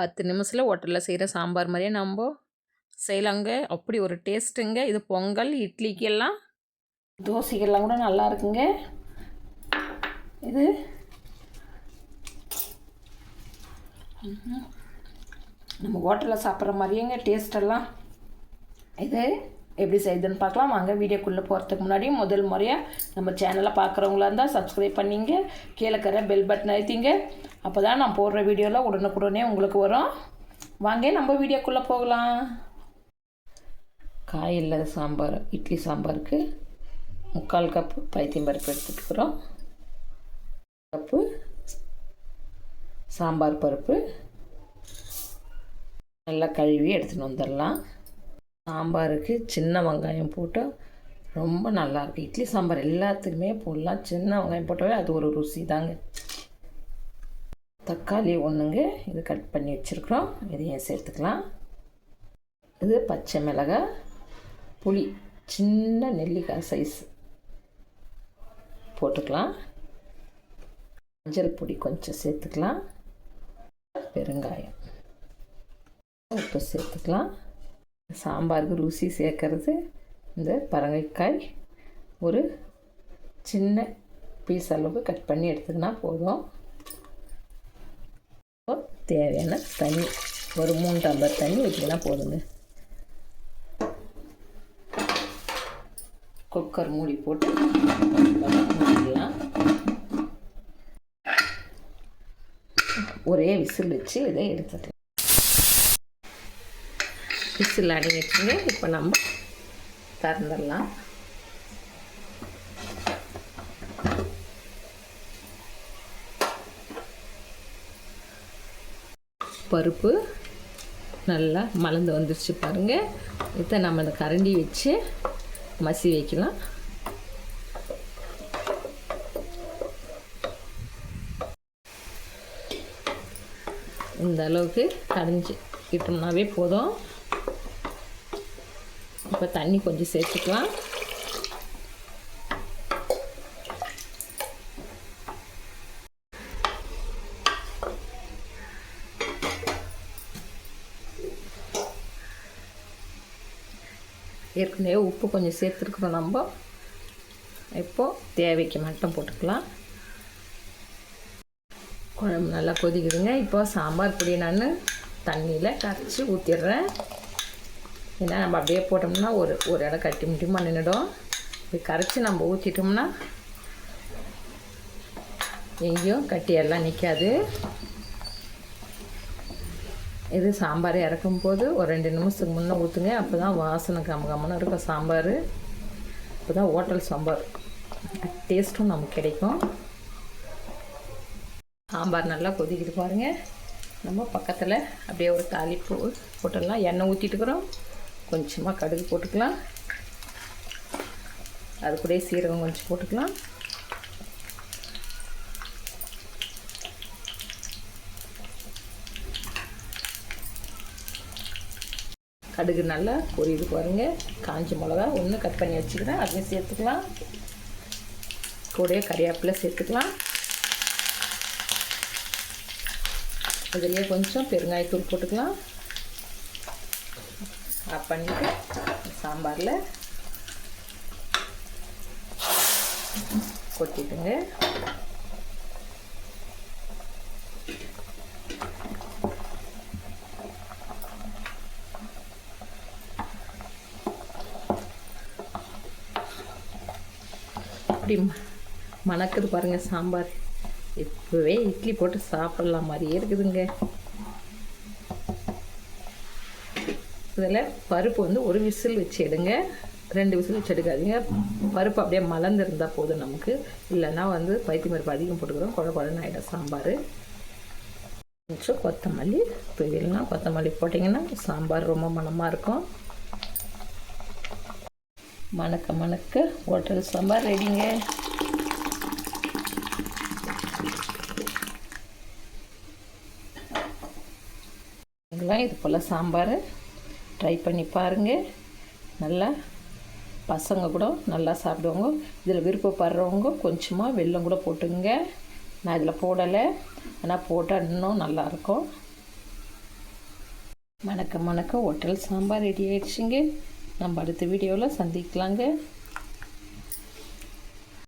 பத்து நிமிஷத்தில் ஹோட்டலில் செய்கிற சாம்பார் மாதிரியே நம்ம செய்யலாங்க. அப்படி ஒரு டேஸ்ட்டுங்க. இது பொங்கல் இட்லிக்கெல்லாம் தோசைக்கெல்லாம் கூட நல்லா இருக்குங்க. இது நம்ம ஹோட்டலில் சாப்பிட்ற மாதிரியேங்க டேஸ்டெல்லாம் இது எப்படி செய்யுதுன்னு பார்க்கலாம். வாங்க வீடியோக்குள்ளே போகிறதுக்கு முன்னாடி முதல் முறையாக நம்ம சேனலை பார்க்குறவங்களா இருந்தால் சப்ஸ்கிரைப் பண்ணிங்க. கீழே கர பெல் பட்டன் அழுத்திங்க. அப்போ தான் நான் போடுற வீடியோலாம் உடனுக்குடனே உங்களுக்கு வரும். வாங்க நம்ம வீடியோக்குள்ளே போகலாம். காய் இல்லாத சாம்பார் இட்லி சாம்பாருக்கு முக்கால் கப்பு பைத்தியம் பருப்பு எடுத்துக்கிறோம். கப்பு சாம்பார் பருப்பு நல்லா கழுவி எடுத்துன்னு வந்துடலாம். சாம்பாருக்கு சின்ன வெங்காயம் போட்டு ரொம்ப நல்லாயிருக்கு இட்லி சாம்பார் எல்லாத்துக்குமே போடலாம். சின்ன வெங்காயம் போட்டாவே அது ஒரு ருசி தாங்க தக்காளி ஒன்றுங்க இது கட் பண்ணி வச்சுருக்குறோம். இதையும் சேர்த்துக்கலாம். இது பச்சை மிளகாய் புளி சின்ன நெல்லிக்காய் சைஸ் போட்டுக்கலாம். மஞ்சள் பொடி கொஞ்சம் சேர்த்துக்கலாம். பெருங்காயம் உப்பு சேர்த்துக்கலாம். சாம்பாருக்கு ருசி சேர்க்கறது. இந்த பரங்கைக்காய் ஒரு சின்ன பீஸ் அளவுக்கு கட் பண்ணி எடுத்துக்கினா போதும். தேவையான தண்ணி ஒரு மூணு டம்ளர் தண்ணி வச்சுக்கினா போதுங்க. குக்கர் மூடி போட்டு ஒரே விசில் வச்சு இதை எடுத்துட்டு விசில் அடங்கிடுச்சுங்க இப்போ நம்ம திறந்துடலாம். பருப்பு நல்லா மலர்ந்து வந்துருச்சு பாருங்கள் இதை நம்ம இந்த கரண்டி வச்சு மசி வைக்கலாம். இந்த அளவுக்கு கடைஞ்சி இட்டோம்னாவே போதும். இப்போ தண்ணி கொஞ்சம் சேர்த்துக்கலாம். ஏற்கனவே உப்பு கொஞ்சம் சேர்த்துருக்குறோம் நம்ம. இப்போது தேவைக்கு மட்டும் போட்டுக்கலாம். குழம்பு நல்லா கொதிக்குதுங்க. இப்போ சாம்பார் பொடி நான் தண்ணியில் கரைச்சி ஊற்றிடுறேன் ஏன்னா நம்ம அப்படியே போட்டோம்னா ஒரு ஒரு இடம் கட்டி முடியுமா நின்றுடும் இப்படி கரைச்சி நம்ம ஊற்றிட்டோம்னா எங்கேயும் கட்டியெல்லாம் நிற்காது இது சாம்பார் இறக்கும் போது ஒரு ரெண்டு நிமிஷத்துக்கு முன்னே ஊற்றுங்க அப்போ தான் வாசனை கம்ம கம்மன்னு இருக்கும் சாம்பார். அப்போ தான் ஹோட்டல் சாம்பார். டேஸ்ட்டும் நமக்கு கிடைக்கும். சாம்பார் நல்லா கொதிக்கிட்டு பாருங்கள் நம்ம பக்கத்தில் அப்படியே ஒரு தாளிப்பு போட்டுடலாம். எண்ணெய் ஊற்றிட்டுக்கிறோம் கொஞ்சமாக கடுகு போட்டுக்கலாம். அது கூட சீரகம் கொஞ்சம் போட்டுக்கலாம். கடுகு நல்லா பொரியுது பாருங்க. காஞ்ச மிளகா ஒன்று கட் பண்ணி வச்சுக்கிறேன். அதையும் சேர்த்துக்கலாம். கூடயே கறிவேப்பிலை சேர்த்துக்கலாம். இதுலேயே கொஞ்சம் பெருங்காயத்தூள் போட்டுக்கலாம். ஆஃப் பண்ணிவிட்டு சாம்பாரில் கொட்டிட்டுங்க. இப்படி மணக்குது பாருங்கள் சாம்பார். இப்போவே இட்லி போட்டு சாப்பிட்லாம் மாதிரியே இருக்குதுங்க. இதில் பருப்பு வந்து ஒரு விசில் வச்சு எடுங்க. ரெண்டு விசில் வச்சு எடுக்காதீங்க. பருப்பு அப்படியே மலர்ந்துருந்தால் போதும் நமக்கு. இல்லைன்னா வந்து பைத்தியம் பருப்பு அதிகம் போட்டுக்கிறோம். குழ குழன்னு ஆகிடும் சாம்பார். கொஞ்சம் கொத்தமல்லி தூவிடலாம் கொத்தமல்லி போட்டிங்கன்னா சாம்பார் ரொம்ப மணமாக இருக்கும். மணக்க மணக்க ஹோட்டல் சாம்பார் ரெடிங்க நீங்களாம் இது போல் சாம்பார். ட்ரை பண்ணி பாருங்கள் நல்லா பசங்க கூட நல்லா சாப்பிடுவாங்க. இதில் விருப்பப்படுறவங்க கொஞ்சமாக வெல்லம் கூட போட்டுங்க நான் இதில் போடலை. ஆனால் போட்டால் இன்னும் நல்லாயிருக்கும் மணக்க மணக்க ஹோட்டல் சாம்பார் ரெடி ஆயிடுச்சுங்க. நம்ம அடுத்த வீடியோவில் சந்திக்கலாங்க.